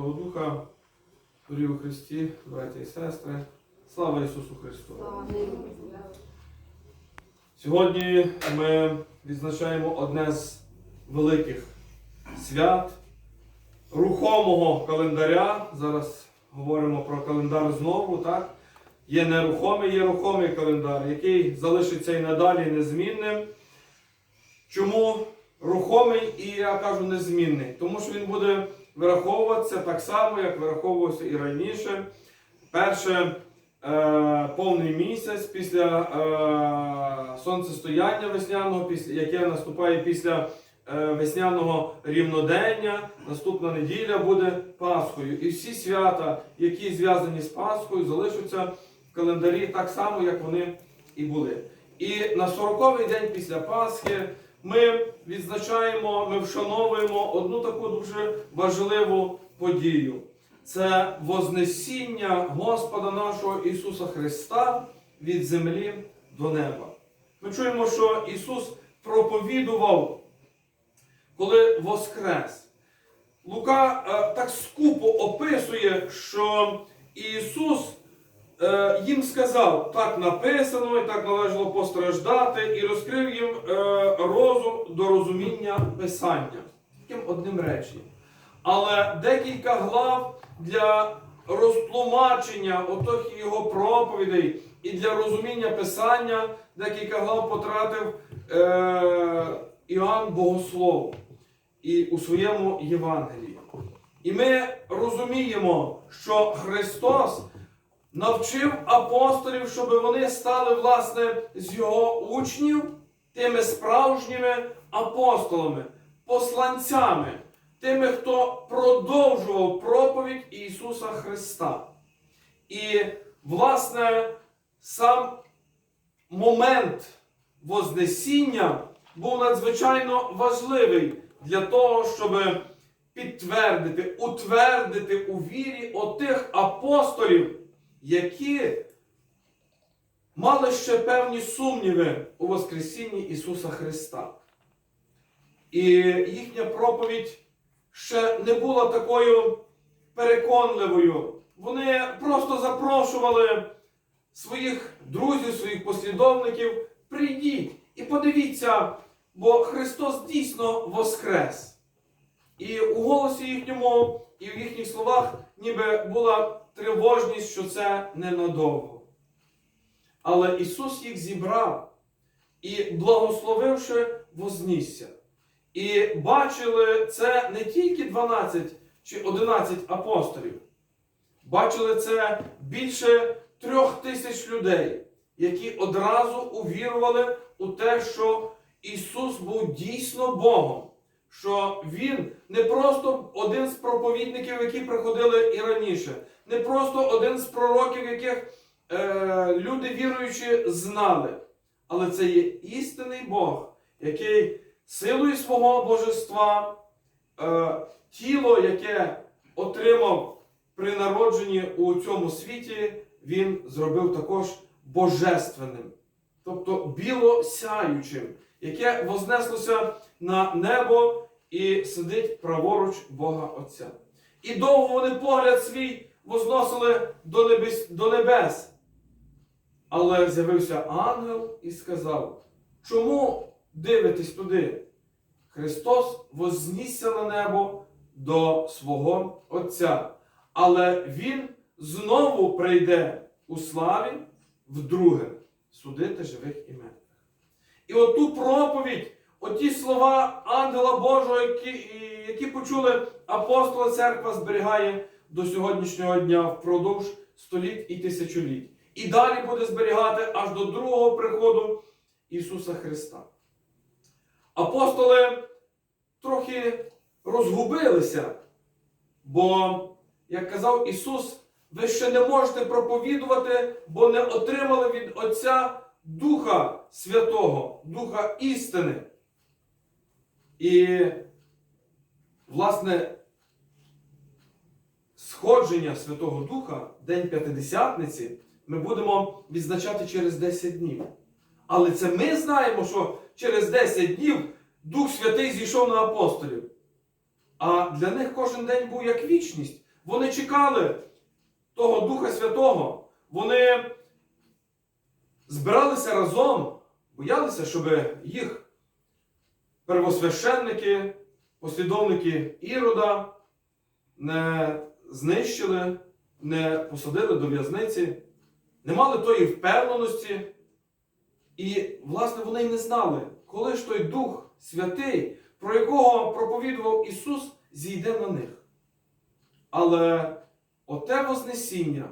Духа, дорі Христі, браті і сестри, слава Ісусу Христу! Сьогодні ми відзначаємо одне з великих свят рухомого календаря. Зараз говоримо про календар знову, так? Є нерухомий, є рухомий календар, який залишиться і надалі незмінним. Чому рухомий і я кажу незмінний? Тому що він буде вираховуватися так само, як вираховувався і раніше. Перше е, повний місяць після е, сонцестояння весняного, яке наступає після е, весняного рівнодення. Наступна неділя буде Пасхою. І всі свята, які зв'язані з Пасхою, залишаться в календарі так само, як вони і були. І на 40-й день після Пасхи ми відзначаємо, ми вшановуємо одну таку дуже важливу подію. Це Вознесіння Господа нашого Ісуса Христа від землі до неба. Ми чуємо, що Ісус проповідував, коли Воскрес. Лука е, так скупо описує, що Ісус е, їм сказав, так написано, і так належало постраждати, і розкрив їм е, розум до розуміння Писання. Таким одним реченням. Але декілька глав для розтлумачення отих його проповідей і для розуміння Писання декілька глав потратив е, Іоанн Богослов і у своєму Євангелії. І ми розуміємо, що Христос навчив апостолів, щоб вони стали, власне, з його учнів тими справжніми апостолами, посланцями, тими, хто продовжував проповідь Ісуса Христа. І, власне, сам момент Вознесіння був надзвичайно важливий для того, щоб підтвердити, утвердити у вірі отих апостолів, які мали ще певні сумніви у Воскресінні Ісуса Христа. І їхня проповідь ще не була такою переконливою. Вони просто запрошували своїх друзів, своїх послідовників, прийдіть і подивіться, бо Христос дійсно воскрес. І у голосі їхньому, і в їхніх словах ніби була тривожність, що це ненадовго. Але Ісус їх зібрав і, благословивши, вознісся. І бачили це не тільки 12 чи 11 апостолів, бачили це більше трьох тисяч людей, які одразу увірували у те, що Ісус був дійсно Богом, що Він не просто один з проповідників, які приходили і раніше, не просто один з пророків, яких е, люди віруючі знали, але це є істинний Бог, який силою свого божества, е, тіло, яке отримав при народженні у цьому світі, він зробив також божественним, тобто білосяючим, яке вознеслося на небо і сидить праворуч Бога Отця. І довго вони погляд свій возносили до небес, до небес. Але з'явився ангел і сказав: Чому дивитесь туди? Христос вознісся на небо до свого Отця. Але Він знову прийде у славі вдруге судити живих і мертвих. І оту проповідь, оті слова ангела Божого, які, які почули апостоли, церква зберігає до сьогоднішнього дня впродовж століть і тисячоліть. І далі буде зберігати аж до другого приходу Ісуса Христа. Апостоли трохи розгубилися, бо, як казав Ісус, ви ще не можете проповідувати, бо не отримали від Отця Духа Святого, Духа істини. І, власне, сходження Святого Духа, День П'ятидесятниці, ми будемо відзначати через 10 днів. Але це ми знаємо, що через 10 днів Дух Святий зійшов на апостолів. А для них кожен день був як вічність. Вони чекали того Духа Святого. Вони збиралися разом, боялися, щоб їх первосвященники, послідовники Ірода не знищили, не посадили до в'язниці, не мали тої впевненості. І, власне, вони й не знали, коли ж той Дух Святий, про якого проповідував Ісус, зійде на них. Але оте Вознесіння,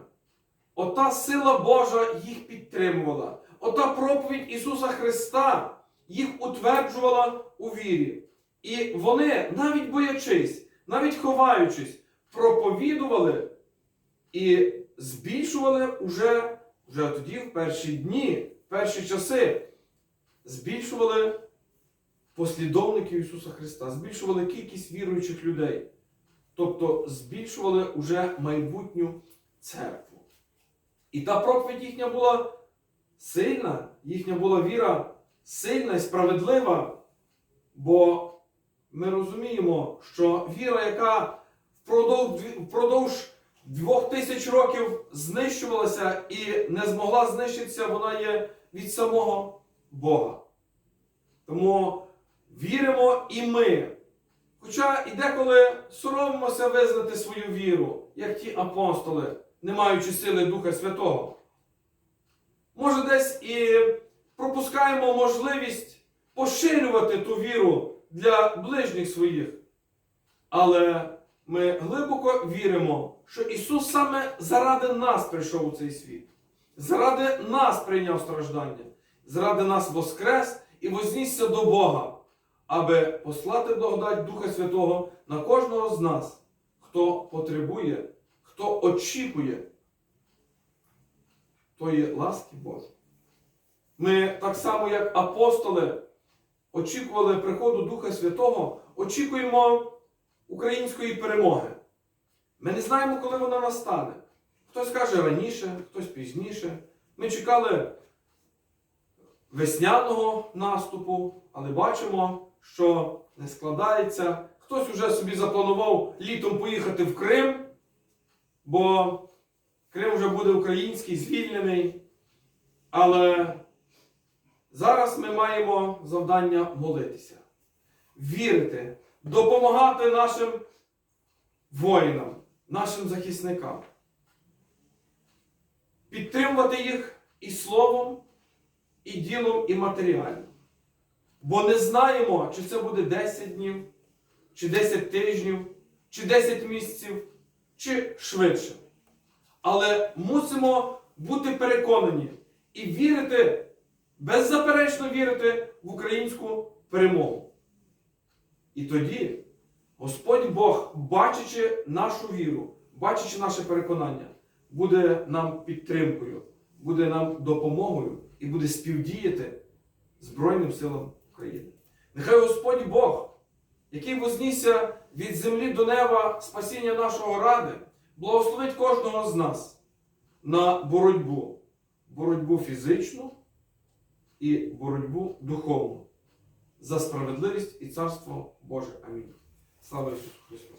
ота сила Божа їх підтримувала, ота проповідь Ісуса Христа їх утверджувала у вірі. І вони, навіть боячись, навіть ховаючись, проповідували і збільшували уже, вже тоді, в перші дні, в перші часи, збільшували послідовників Ісуса Христа, збільшували кількість віруючих людей. Тобто збільшували уже майбутню церкву. І та проповідь їхня була сильна, їхня була віра сильна і справедлива, бо ми розуміємо, що віра, яка впродовж, двох тисяч років знищувалася і не змогла знищитися, вона є від самого Бога. Тому віримо і ми. Хоча і деколи соромимося визнати свою віру, як ті апостоли, не маючи сили Духа Святого. Може, десь і пропускаємо можливість поширювати ту віру для ближніх своїх. Але ми глибоко віримо, що Ісус саме заради нас прийшов у цей світ, заради нас прийняв страждання, заради нас воскрес і вознісся до Бога, аби послати благодать Духа Святого на кожного з нас, хто потребує, хто очікує тої ласки Божої. Ми так само, як апостоли, очікували приходу Духа Святого, очікуємо української перемоги. Ми не знаємо, коли вона настане. Хтось каже раніше, хтось пізніше. Ми чекали весняного наступу, але бачимо, що не складається. Хтось уже собі запланував літом поїхати в Крим, бо Крим вже буде український, звільнений. Але зараз ми маємо завдання молитися, вірити, допомагати нашим воїнам, нашим захисникам, підтримувати їх і словом, і ділом, і матеріально. Бо не знаємо, чи це буде 10 днів, чи 10 тижнів, чи 10 місяців, чи швидше. Але мусимо бути переконані і вірити, беззаперечно вірити в українську перемогу. І тоді Господь Бог, бачачи нашу віру, бачачи наше переконання, буде нам підтримкою, буде нам допомогою і буде співдіяти Збройним силам України. Нехай Господь Бог, який вознісся від землі до неба спасіння нашого ради, благословить кожного з нас на боротьбу, боротьбу фізичну і боротьбу духовну за справедливість і царство Боже. Амінь. Слава Ісусу Христу!